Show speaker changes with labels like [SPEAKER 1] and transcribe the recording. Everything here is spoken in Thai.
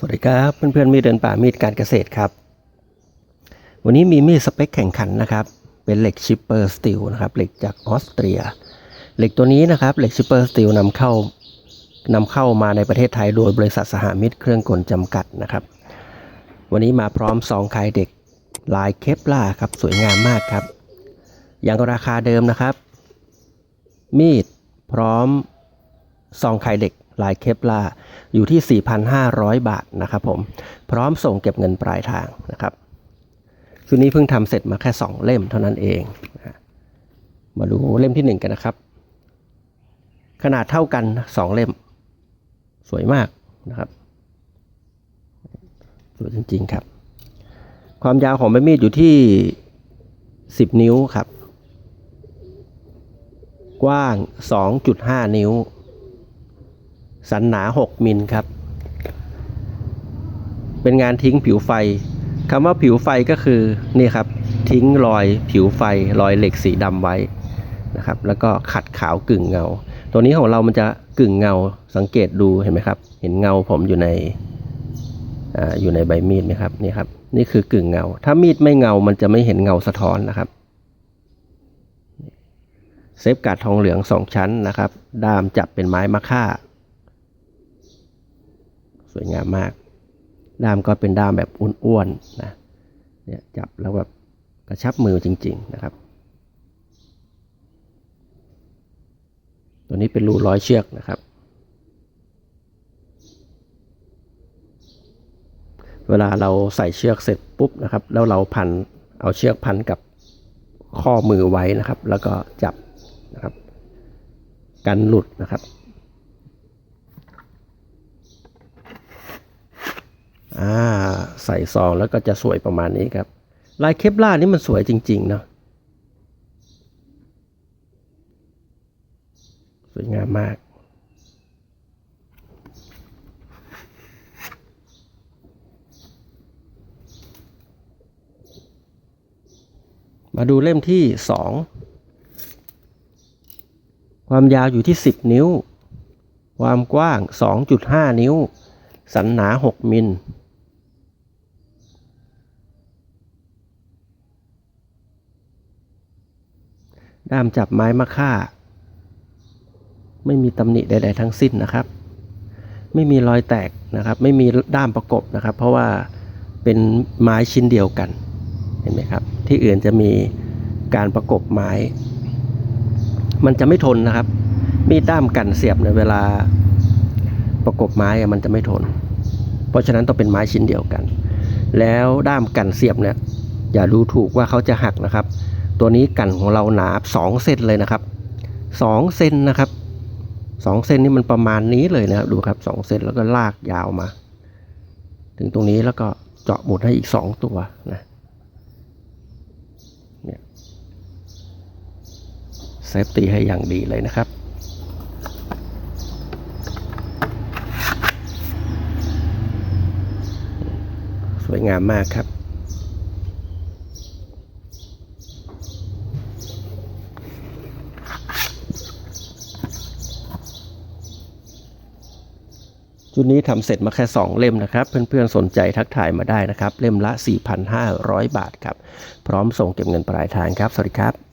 [SPEAKER 1] สวัสดีครับเพื่อนๆมีดเดินป่ามีดการเกษตรครับ วันนี้มีมีดสเปคแข่งขันนะครับ เป็นเหล็กชิปเปอร์สตีลนะครับเหล็กจากออสเตรีย เหล็กตัวนี้นะครับเหล็กชิปเปอร์สตีลนำเข้านำเข้ามาในประเทศไทยโดยบริษัทสหมิตรเครื่องกลจำกัดนะครับ วันนี้มาพร้อมซองขายเด็กลายเคปลาครับสวยงามมากครับ อย่างราคาเดิมนะครับ มีดพร้อมซองไข่เด็ก ลายเคปลาอยู่ที่ 4,500 บาทนะครับผมพร้อมส่งเก็บเงินปลายทางนะครับชุดนี้เพิ่งทำเสร็จมาแค่ 2 เล่มเท่านั้นเองมาดูเล่มที่ 1 กันนะครับ ขนาดเท่ากัน 2 เล่ม สวยมากนะครับสวยจริงๆครับ ความยาวของใบมีดอยู่ที่ 10 นิ้วครับ กว้าง 2.5 นิ้ว สันหนา 6 มิลครับ เป็นงานทิ้งผิวไฟคำว่าผิวไฟก็คือนี่ครับ ทิ้งรอยผิวไฟรอยเหล็กสีดำไว้นะครับ แล้วก็ขัดขาวกึ่งเงา ตัวนี้ของเรามันจะกึ่งเงาสังเกตดูเห็นไหมครับ เห็นเงาผมอยู่ในออยู่ในใบมีดไหมครับนี่ครับนี่คือกึ่งเงา ถ้ามีดไม่เงามันจะไม่เห็นเงาสะท้อนนะครับเซฟการ์ดทองเหลืองสองชั้นนะครับ ด้ามจับเป็นไม้มะค่า สวยงามมาก ด้ามก็เป็นด้ามแบบอ้วนๆนะเนี่ยจับแล้วแบบกระชับมือจริง ๆนะครับ ตัวนี้เป็นรูร้อยเชือกนะครับ เวลาเราใส่เชือกเสร็จปุ๊บนะครับ แล้วเราพันเอาเชือกพันกับข้อมือไว้นะครับ แล้วก็จับนะครับ กันหลุดนะครับ อ่า ใส่ซองแล้วก็จะสวยประมาณนี้ครับ ลายเคปล่านี่มันสวยจริงๆเนาะสวยงามมาก มาดูเล่มที่สองความยาวอยู่ที่ 10 นิ้ว ความกว้าง 2.5 นิ้ว สันหนา 6 มิล ด้ามจับไม้มะค่า ไม่มีตำหนิใด ๆ ทั้งสิ้นนะครับ ไม่มีรอยแตกนะครับ ไม่มีด้ามประกบนะครับ เพราะว่าเป็นไม้ชิ้นเดียวกันเห็นไหมครับ ที่อื่นจะมีการประกบไม้ มันจะไม่ทนนะครับ มีด้ามกันเสียบในเวลาประกบไม้มันจะไม่ทน เพราะฉะนั้นต้องเป็นไม้ชิ้นเดียวกัน แล้วด้ามกันเสียบเนี่ยอย่าดูถูกว่าเขาจะหักนะครับ ตัวนี้กันของเราหนา2เซนเลยนะครับ2เซนนะครับ2เซนนี่มันประมาณนี้เลยนะครับดูครับ2เซนแล้วก็ลากยาวมา ถึงตรงนี้แล้วก็เจาะหมุดให้อีก 2 ตัวนะเนี่ยเซฟตี้ให้อย่างดีเลยนะครับสวยงามมากครับ ชุดนี้ทำเสร็จมาแค่ 2 เล่มนะครับ เพื่อนๆสนใจทักทายมาได้นะครับ เล่มละ 4,500 บาทครับ พร้อมส่งเก็บเงินปลายทางครับ สวัสดีครับ